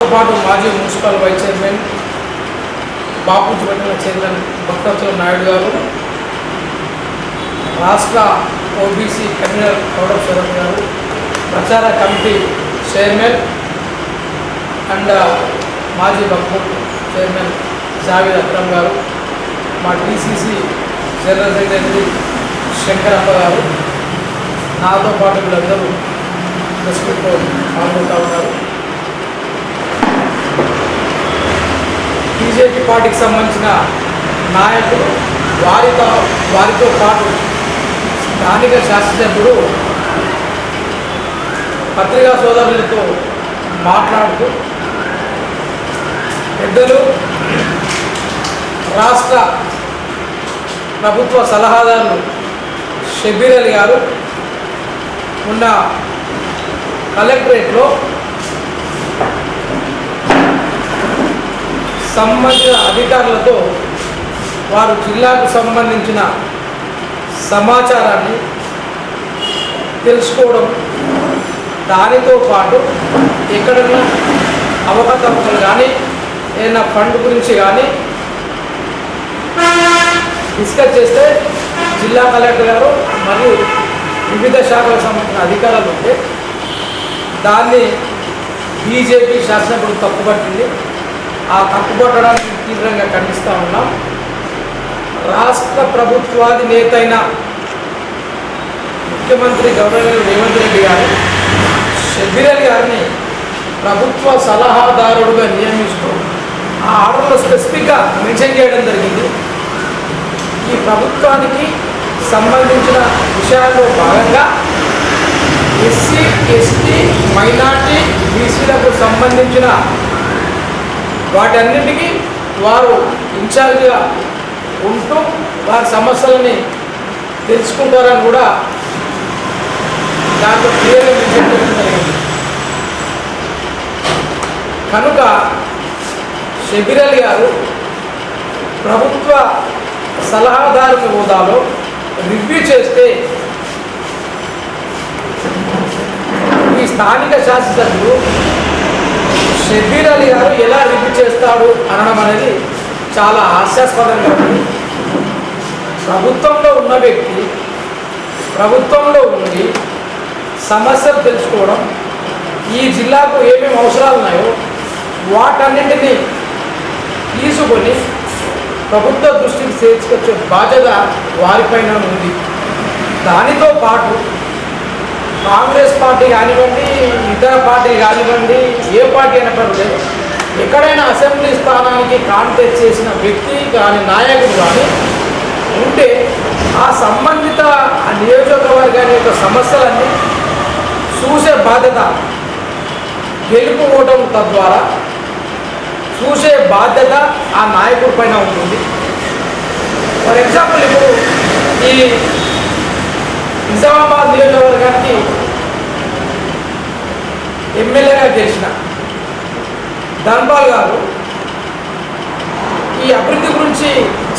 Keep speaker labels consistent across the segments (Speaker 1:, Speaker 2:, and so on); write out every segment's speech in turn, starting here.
Speaker 1: పాటు మాజీ municipal vice chairman Bapuji పట్టిన చైర్మన్ భక్తవత్సల నాయుడు గారు రాష్ట్ర ఓబీసీ కన్వీనర్ గౌరవ శరత్ గారు ప్రచార కమిటీ చైర్మన్ అండ్ మాజీ భక్తులు చైర్మన్ జావేద్ అక్రమ్ గారు మా టీసీసీ జనరల్ సెక్రటరీ శంకరప్ప గారు నాతో పాటు వీళ్ళందరూ ప్రెస్ మీట్లో పాల్గొంటూ ఉన్నారు. బీజేపీ పార్టీకి సంబంధించిన నాయకులు వారితో వారితో పాటు స్థానిక శాసనసభ్యుడు పత్రికా సోదరులతో మాట్లాడుతూ పెద్దలు రాష్ట్ర ప్రభుత్వ సలహాదారులు షబీర్ అలీ గారు ఉన్న కలెక్టరేట్లో సంబంధిత అధికారులతో వారు జిల్లాకు సంబంధించిన సమాచారాన్ని తెలుసుకోవడం దానితో పాటు ఎక్కడన్నా అవకతవకలు కానీ ఏదైనా ఫండ్ గురించి కానీ డిస్కస్ చేస్తే జిల్లా కలెక్టర్ గారు మరియు వివిధ శాఖలకు సంబంధించిన అధికారులు ఉంటే దాన్ని బీజేపీ శాసనసభ్యుడు తప్పుపట్టింది. ఆ తప్పుపట్టడానికి తీవ్రంగా ఖండిస్తూ ఉన్నాం. రాష్ట్ర ప్రభుత్వాది నేత ముఖ్యమంత్రి గవర్నర్ రేవంత్ రెడ్డి గారు షబీరల్ గారిని ప్రభుత్వ సలహాదారుడుగా నియమిస్తూ ఆ ఆర్డర్లో స్పెసిఫిక్గా మెన్షన్ చేయడం జరిగింది. ఈ ప్రభుత్వానికి సంబంధించిన విషయాల్లో భాగంగా ఎస్సీ ఎస్టీ మైనార్టీ బీసీలకు సంబంధించిన వాటన్నిటికీ వారు ఇన్ఛార్జ్గా ఉంటూ వారి సమస్యలని తెలుసుకుంటారని కూడా దాంట్లో క్లియర్గా మెన్షన్ జరిగింది. కనుక షబీర్ గారు ప్రభుత్వ సలహాదారుల హోదాలో రివ్యూ చేస్తే ఈ స్థానిక శాసనసభ్యులు షబీర్ అలీ గారు ఎలా రిపీట్ చేస్తాడు అనడం అనేది చాలా హాస్యాస్పదంగా ఉంది. ప్రభుత్వంలో ఉన్న వ్యక్తి ప్రభుత్వంలో ఉండి సమస్యలు తెలుసుకోవడం ఈ జిల్లాకు ఏమేమి అవసరాలు ఉన్నాయో వాటన్నింటినీ తీసుకొని ప్రభుత్వ దృష్టికి చేర్చుకొచ్చే బాధ్యత వారిపైన ఉంది. దానితో పాటు కాంగ్రెస్ పార్టీ కానివ్వండి ఇతర పార్టీ కానివ్వండి ఏ పార్టీ అయినా పర్లేదు ఎక్కడైనా అసెంబ్లీ స్థానానికి కాంటెస్ట్ చేసిన వ్యక్తి కానీ నాయకుడు కానీ ఉంటే ఆ సంబంధిత ఆ నియోజకవర్గాన్ని యొక్క సమస్యలన్నీ చూసే బాధ్యత గెలుపు ఓటం తద్వారా చూసే బాధ్యత ఆ నాయకుడి పైన ఉంటుంది. ఫర్ ఎగ్జాంపుల్ ఇప్పుడు ఈ నిజామాబాద్ నియోజకవర్గానికి ఎమ్మెల్యేగా ధన్పాల్ గారు ఈ అభివృద్ధి గురించి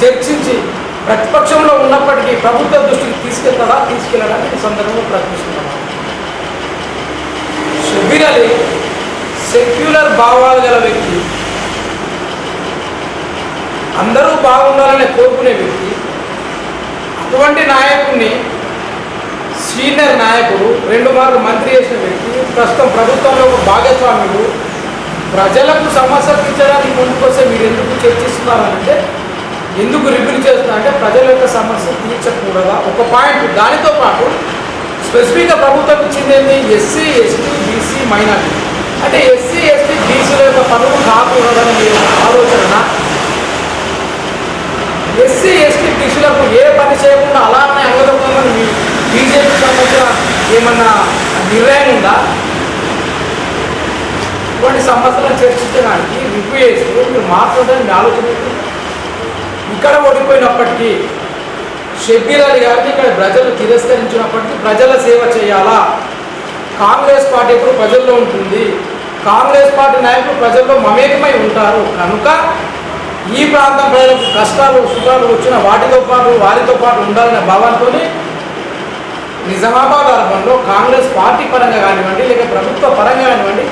Speaker 1: చర్చించి ప్రతిపక్షంలో ఉన్నప్పటికీ ప్రభుత్వ దృష్టికి తీసుకెళ్తాడా తీసుకెళ్ళడానికి ఈ సందర్భంలో ప్రయత్నిస్తున్నాను షబీర్ అలీ సెక్యులర్ భావాలు గల వ్యక్తి. అందరూ బాగుండాలనే కోరుకునే వ్యక్తి. అటువంటి నాయకుడిని సీనియర్ నాయకుడు రెండు మార్లు మంత్రి చేసిన వ్యక్తి ప్రస్తుతం ప్రభుత్వంలో ఒక భాగస్వామ్యుడు ప్రజలకు సమస్య తీర్చడానికి ముందుకొస్తే మీరు ఎందుకు చర్చిస్తున్నారంటే ఎందుకు రివ్యూ చేస్తున్నారంటే ప్రజల యొక్క సమస్య తీర్చకూడదా ఒక పాయింట్. దానితో పాటు స్పెసిఫిక్గా ప్రభుత్వం ఇచ్చింది ఎస్సీ ఎస్టీ బీసీ మైనార్టీ. అంటే ఎస్సీ ఎస్టీ బీసీల యొక్క పనులు కాకుండా మీ ఆలోచన ఎస్సీ ఎస్టీ బీసీలకు ఏ పని చేయకుండా అలానే అంగదొక్కమని మీ బీజేపీ సంబంధించిన ఏమన్నా నిర్ణయం ఉందా? ఇటువంటి సమస్యలను చర్చించడానికి రివ్యూ చేసి మీరు మాట్లాడడానికి ఆలోచన ఇక్కడ ఓడిపోయినప్పటికీ షబ్బీర్ అలీ గారిని ఇక్కడ ప్రజలు తిరస్కరించినప్పటికీ ప్రజల సేవ చేయాలా? కాంగ్రెస్ పార్టీ ఇప్పుడు ప్రజల్లో ఉంటుంది? కాంగ్రెస్ పార్టీ నాయకులు ప్రజల్లో మమేకమై ఉంటారు. కనుక ఈ ప్రాంతం ప్రజలకు కష్టాలు సుఖాలు వచ్చిన వాటితో పాటు వారితో పాటు ఉండాలనే భావంతో నిజామాబాద్ అర్బన్లో కాంగ్రెస్ పార్టీ పరంగా కానివ్వండి లేక ప్రభుత్వ పరంగా కానివ్వండి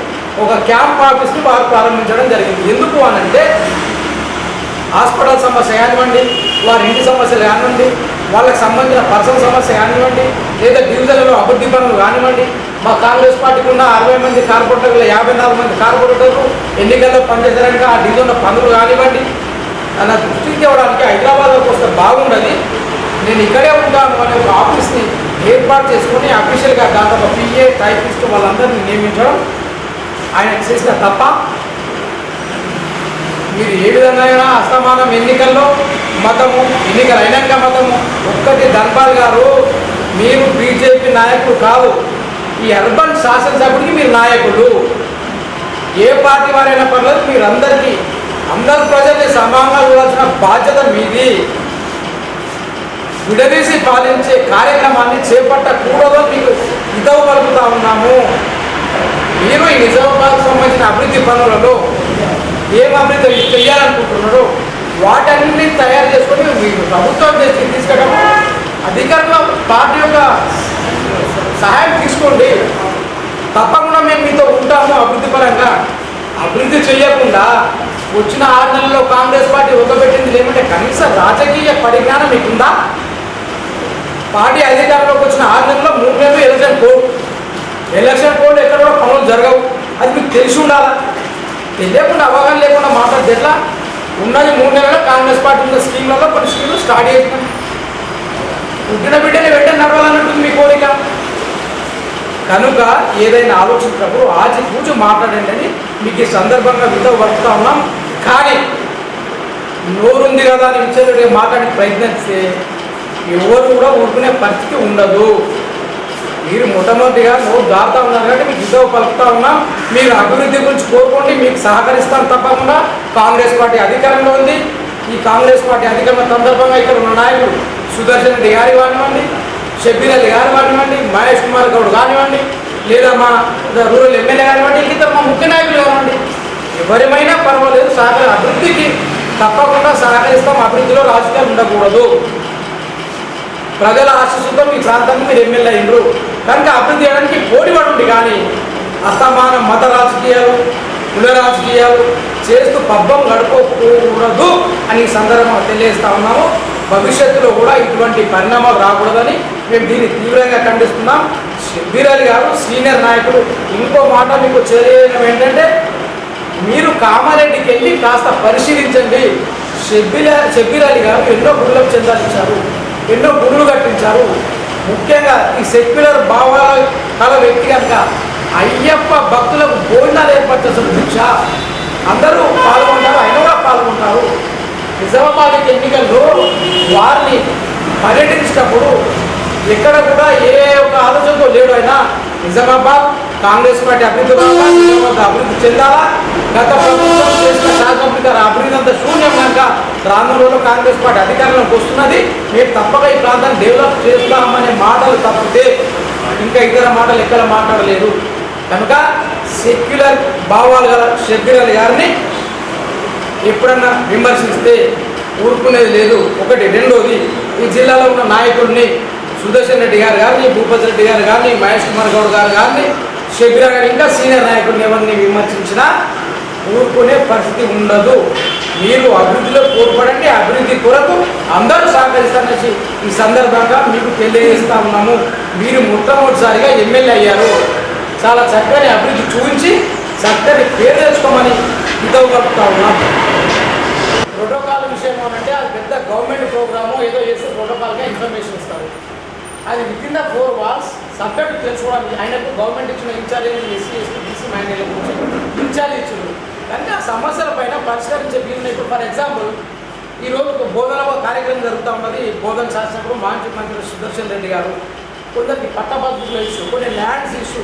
Speaker 1: ఒక క్యాంప్ ఆఫీస్ని వారు ప్రారంభించడం జరిగింది. ఎందుకు అనంటే హాస్పిటల్ సమస్య కానివ్వండి వారి ఇంటి సమస్యలు కానివ్వండి వాళ్ళకి సంబంధించిన పర్సనల్ సమస్య కానివ్వండి లేదా డివిజన్లలో అభివృద్ధి పనులు కానివ్వండి మా కాంగ్రెస్ పార్టీకి ఉన్న అరవై మంది కార్పొరేటర్లు యాభై నాలుగు మంది కార్పొరేటర్లు ఎన్నికల్లో పనిచేయడానికి ఆ డివిజన్లో పనులు కానివ్వండి నా దృష్టికి తేవడానికి హైదరాబాద్లోకి వస్తే బాగుండదు. నేను ఇక్కడే ఉంటాను అనే ఒక ఆఫీస్ని ఏర్పాటు చేసుకొని అఫీషియల్గా దాదాపు పిఏ టైపిస్ట్ వాళ్ళందరినీ నియమించడం ఆయన చేసిన తప్ప మీరు ఏ విధంగా అయినా ఎన్నికల్లో మతము ఎన్నికలు అయినాక మతము ఒక్కటి ధన్పాల్ గారు మీరు బీజేపీ నాయకులు కాదు. ఈ అర్బన్ శాసనసభ్యుడికి మీరు నాయకులు ఏ పార్టీ వారైనా పర్లేదు మీరు అందరికీ అందరు ప్రజల్ని సమానంగా చూడాల్సిన బాధ్యత మీది. విడదీసి పాలించే కార్యక్రమాన్ని చేపట్టకూడదో మీకు హితవు పలుకుతా ఉన్నాము. మీరు ఈ నిజామాబాద్ సంబంధించిన అభివృద్ధి పనులలో ఏం అభివృద్ధి చేయాలనుకుంటున్నారో వాటన్ని తయారు చేసుకొని మీరు ప్రభుత్వం చేసి తీసుకెళ్ళడం. అధికారంలో పార్టీ యొక్క సహాయం తీసుకోండి. తప్పకుండా మేము మీతో ఉంటాము అభివృద్ధి పరంగా. అభివృద్ధి చేయకుండా వచ్చిన ఆరు నెలల్లో కాంగ్రెస్ పార్టీ ఒకబెట్టింది ఏమంటే కనీస రాజకీయ పరిజ్ఞానం మీకుందా? పార్టీ అధికారంలోకి వచ్చిన ఆరు నెలల్లో మూడు నెలలు ఎలక్షన్ కోడ్. ఎలక్షన్ కోడ్ ఎక్కడ కూడా పనులు జరగవు. అది మీకు తెలిసి ఉండాలా? తెలియకుండా అవగాహన లేకుండా మాట్లాడితే ఎట్లా? ఉన్నది మూడు నెలల్లో కాంగ్రెస్ పార్టీ ఉన్న స్కీమ్లలో కొన్ని స్కీమ్లు స్టార్ట్ చేసినాం. పుట్టిన బిడ్డని వెంటనే నడవాలన్నట్టుంది మీ కోరిక. కనుక ఏదైనా ఆలోచించినప్పుడు ఆచి కూర్చు మాట్లాడండి అని మీకు ఈ సందర్భంగా విధ వర్తా ఉన్నాం. కానీ నోరుంది కదా అని విచ్చలుడిగా మాట్లాడే ప్రయత్నిస్తే ఎవరు కూడా ఊరుకునే పరిస్థితి ఉండదు. మీరు మొట్టమొదటిగా నువ్వు దాతా ఉన్నారు కాబట్టి మీకు ఇద్దరు పలుకుతా ఉన్నాం మీరు అభివృద్ధి గురించి కోరుకోండి మీకు సహకరిస్తాం తప్పకుండా. కాంగ్రెస్ పార్టీ అధికారంలో ఉంది. ఈ కాంగ్రెస్ పార్టీ అధికారం సందర్భంగా ఇక్కడ ఉన్న నాయకులు సుదర్శన్ రెడ్డి గారి కానివ్వండి షబ్బీర్ అలీ గారు కానివ్వండి మహేష్ కుమార్ గౌడ్ కానివ్వండి లేదా మా రూరల్ ఎమ్మెల్యే కానివ్వండి ఇంకా మా ముఖ్య నాయకులు కానివ్వండి ఎవరిమైనా పర్వాలేదు సహకార అభివృద్ధికి తప్పకుండా సహకరిస్తాం. అభివృద్ధిలో రాజకీయాలు ఉండకూడదు. ప్రజల ఆశస్సుతో మీ ప్రాంతానికి మీరు ఎమ్మెల్యే అయ్యారు కనుక అభివృద్ధి చేయడానికి పోటీ కానీ అస్తమానం మత రాజకీయాలు కుల రాజకీయాలు చేస్తూ పబ్బం గడుపుకోకూడదు అని సందర్భంగా తెలియజేస్తా ఉన్నాము. భవిష్యత్తులో కూడా ఇటువంటి పరిణామాలు రాకూడదని మేము దీన్ని తీవ్రంగా ఖండిస్తున్నాం. బీరాలి గారు సీనియర్ నాయకుడు ఇంకో మాట మీకు చేయడం ఏంటంటే మీరు కామారెడ్డికి వెళ్ళి కాస్త పరిశీలించండి. షబ్బీర్ షబ్బీర్ అలీ గారు ఎన్నో గుర్లకు చెందాలించారు ఎన్నో గురులు కట్టించారు. ముఖ్యంగా ఈ సెక్యులర్ భావాల కల వ్యక్తి కనుక అయ్యప్ప భక్తులకు భోజనాలు ఏర్పాటు దీక్ష అందరూ పాల్గొంటారు ఆయన కూడా పాల్గొంటారు. నిజామాబాద్ ఎన్నికల్లో వారిని పర్యటించినప్పుడు ఎక్కడ కూడా ఏ ఒక్క ఆలోచనతో లేడు ఆయన. నిజామాబాద్ కాంగ్రెస్ పార్టీ అభివృద్ధి కావాలా, అభివృద్ధి చెందాలా? గత ప్రభుత్వం చేసిన శాసనసభ్యుల అభివృద్ధి అంతా శూన్యం కనుక రానున్న రోజుల్లో కాంగ్రెస్ పార్టీ అధికారంలోకి వస్తున్నది. మీరు తప్పక ఈ ప్రాంతాన్ని డెవలప్ చేస్తామనే మాటలు తప్పితే ఇంకా ఇతర మాటలు ఎక్కడ మాట్లాడలేదు. కనుక సెక్యులర్ భావాలు గల సెక్యులర్ గారిని ఎప్పుడన్నా విమర్శిస్తే ఊరుకునేది లేదు. ఒకటి రెండోది ఈ జిల్లాలో ఉన్న నాయకుడిని సుదర్శన్ రెడ్డి గారు కానీ భూపతి రెడ్డి గారు కానీ మహేష్ కుమార్ గౌడ్ గారు కానీ షబీరా గారు ఇంకా సీనియర్ నాయకుడిని ఎవరిని విమర్శించినా ఊరుకునే పరిస్థితి ఉండదు. మీరు అభివృద్ధిలో కోల్పడండి అభివృద్ధి కొరకు అందరూ సహకరిస్తారనేసి ఈ సందర్భంగా మీకు తెలియజేస్తా ఉన్నాము. మీరు మొట్టమొదటిసారిగా ఎమ్మెల్యే అయ్యారు. చాలా చక్కని అభివృద్ధి చూపించి చక్కని పేరు తెచ్చుకోమని హితవు కలుపుతా ఉన్నాం. ప్రోటోకాల్ విషయం అంటే అది పెద్ద గవర్నమెంట్ ప్రోగ్రాము ఏదో చేస్తే ప్రోటోకాల్గా ఇన్ఫర్మేషన్ ఇస్తారు. అది within the four walls subject తెలుసుకోవడానికి ఆయనకు గవర్నమెంట్ ఇచ్చిన ఇన్ఛార్జ్ ఎస్సీ ఎస్టీ బీసీ మైనర్ల గురించి ఇన్ఛార్జ్ ఇచ్చింది కానీ ఆ సమస్యల పైన పరిష్కరించే వీలున్న ఇప్పుడు ఫర్ ఎగ్జాంపుల్ ఈ రోజు ఒక బోధన కార్యక్రమం జరుగుతూ ఉన్నది బోధన శాసనసభలో మాజీ మంత్రి సుదర్శన్ రెడ్డి గారు. కొందరికి పట్టభద్రుల ఇష్యూ కొన్ని ల్యాండ్స్ ఇష్యూ.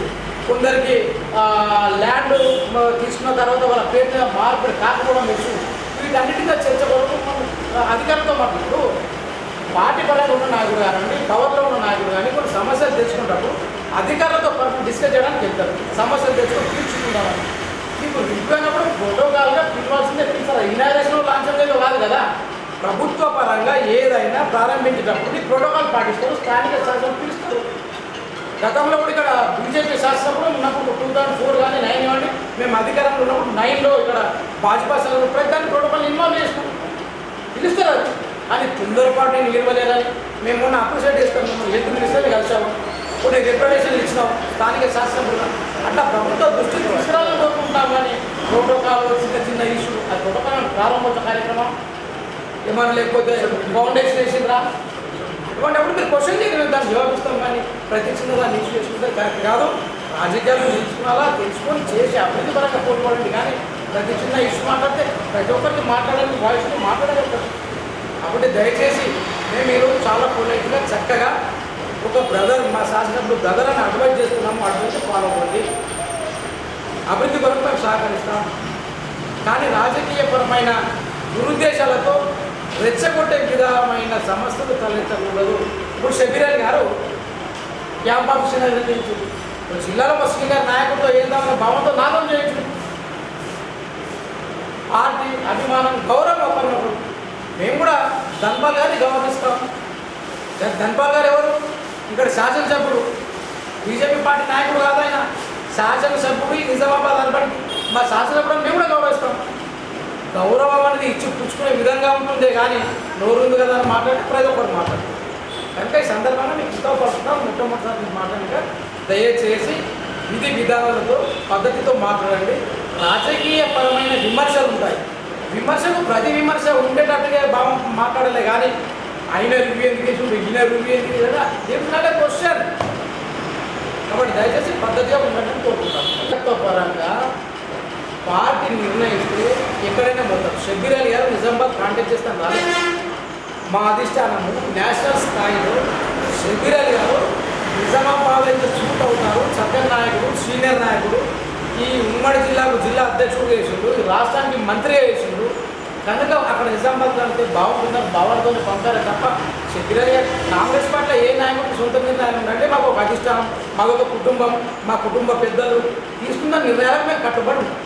Speaker 1: కొందరికి ల్యాండ్ తీసుకున్న తర్వాత వాళ్ళ పేరు మీద కాకపోవడం ఇష్యూ. వీటన్నిటిగా చర్చ కొరకు మనం ఆ, అధికారులతో మాట్లాడు పార్టీ పరంగా ఉన్న నాయకుడు కానివ్వండి పవర్లో ఉన్న నాయకుడు కానీ కొన్ని సమస్యలు తెచ్చుకున్నప్పుడు అధికారులతో పాటు డిస్కస్ చేయడానికి వెళ్తారు సమస్యలు తెచ్చుకొని తీర్చుకుంటామని మీకు విడిపోయినప్పుడు ప్రోటోకాల్గా పిలవాల్సిందే. పిలుస్తారు ఇనాగ్రేషన్ లాంచ్ అనేది కాదు కదా. ప్రభుత్వ పరంగా ఏదైనా ప్రారంభించేటప్పుడు ప్రోటోకాల్ పాటిస్తారు. స్థానిక శాసనం పిలుస్తారు. గతంలో కూడా ఇక్కడ బీజేపీ శాసనసభలో ఉన్నప్పుడు టూ థౌసండ్ ఫోర్ కానీ నైన్ ఇవ్వండి. మేము అధికారంలో ఉన్నప్పుడు నైన్లో ఇక్కడ భాజపా సభలో ప్రతి దాన్ని ప్రోటోకాల్ ఇన్వాల్వ్ చేసుకుంటాం పిలుస్తారు. అని కానీ తొందరపాటు నేను ఇవ్వలేదని మేము మొన్న అప్రిషియేట్ చేస్తాం మేము హెల్త్ మినిస్టర్ని కలిసాము కొన్ని రిప్రజెంటేషన్ ఇచ్చినాం. స్థానిక శాసనసభలో అట్లా ప్రభుత్వ దృష్టి తీసుకురావాలని కోరుకుంటాం కానీ ప్రోటోకాల్ చిన్న చిన్న ఇష్యూ అది ప్రోటోకాల్ ప్రారంభోత్సవ కార్యక్రమం. ఏమైనా లేకపోతే ఫౌండేషన్ వేసిందిరా అటువంటిప్పుడు మీరు క్వశ్చన్ చేయగలిగిన దాన్ని జవాబిస్తాం కానీ ప్రతి చిన్న దాన్ని ఇష్యూ చేసుకుంటే కరెక్ట్ కాదు. రాజకీయాలు తెలుసుకోవాలా తెలుసుకొని చేసి అభివృద్ధి పరంగా కోరుకోవాలండి. కానీ ప్రతి చిన్న ఇష్యూ మాట్లాడితే ప్రతి ఒక్కరికి మాట్లాడాలని వాయిస్ని మాట్లాడగలుగుతారు కాబట్టి దయచేసి మేము ఈరోజు చాలా పొలైట్గా చక్కగా ఒక బ్రదర్ మా శాసనప్పుడు బ్రదర్ అని అడ్వైజ్ చేస్తున్నాము అడ్వైజ్ ఫాలో అవ్వండి. అభివృద్ధి కొరకు మేము సహకరిస్తాం. కానీ రాజకీయపరమైన దురుద్దేశాలతో రెచ్చగొట్టే విధమైన సమస్యలు తలెత్తకూడదు. ఇప్పుడు షబీర్ గారు క్యాంప్ ఆఫీసర్ నిర్ణయించు ఇప్పుడు జిల్లాలో మా సీనియర్ నాయకుడితో ఏందన్న భావంతో నాదం చేయించు పార్టీ అభిమానం గౌరవం ఒకరినప్పుడు మేము కూడా ధన్పాల్ గారిని గౌరవిస్తాం. ధన్పాల్ గారు ఎవరు? ఇక్కడ శాసనసభ్యుడు. బీజేపీ పార్టీ నాయకుడు కాదు ఆయన. శాసనసభ్యుడు నిజామాబాద్ అనబడి మా శాసనసభ్యుడు మేము కూడా గౌరవిస్తాం. గౌరవం అనేది ఇచ్చి పుచ్చుకునే విధంగా ఉంటుందే కానీ నోరు ఉంది కదా అని మాట్లాడి ప్రతి ఒక్కరు మాట్లాడు కనుక ఈ సందర్భంగా మీకు ఇష్టపడుతున్నాం మొట్టమొదటిసారి మీకు మాట్లాడక దయచేసి విధి విధానాలతో పద్ధతితో మాట్లాడండి. రాజకీయ పరమైన విమర్శలు ఉంటాయి. విమర్శకు ప్రతి విమర్శ ఉండేటట్టుగా బాగా మాట్లాడలే కానీ ఆయన రివ్యూ ఎందుకు చేసి ఈయన రివ్యూ ఎందుకు చేసి క్వశ్చన్ కాబట్టి దయచేసి పద్ధతిగా ఉండటం కోరుకుంటాం పరంగా పార్టీ నిర్ణయిస్తే ఎక్కడైనా పోతారు షబ్బీర్ అలీ గారు నిజామాబాద్ కాంటాక్ట్ చేస్తాం రాలేదు మా అధిష్టానము నేషనల్ స్థాయిలో షబ్బీర్ అలీ గారు నిజామాబాద్ అయితే సూట్ అవుతారు. చక్కని నాయకుడు సీనియర్ నాయకుడు. ఈ ఉమ్మడి జిల్లాకు జిల్లా అధ్యక్షుడు చేసిండు. రాష్ట్రానికి మంత్రి చేసిండు. కనుక అక్కడ నిజామాబాద్ అంటే బాగుంటుందని భావాలతో పంపారు తప్ప షబ్బీర్ కాంగ్రెస్ పార్టీలో ఏ నాయకుడు సొంత నిర్ణయం ఉందంటే మాకు ఒక అధిష్టానం మాకు ఒక కుటుంబం మా కుటుంబ పెద్దలు తీసుకున్న నిర్ణయాలకు మేము కట్టుబడి ఉంటాం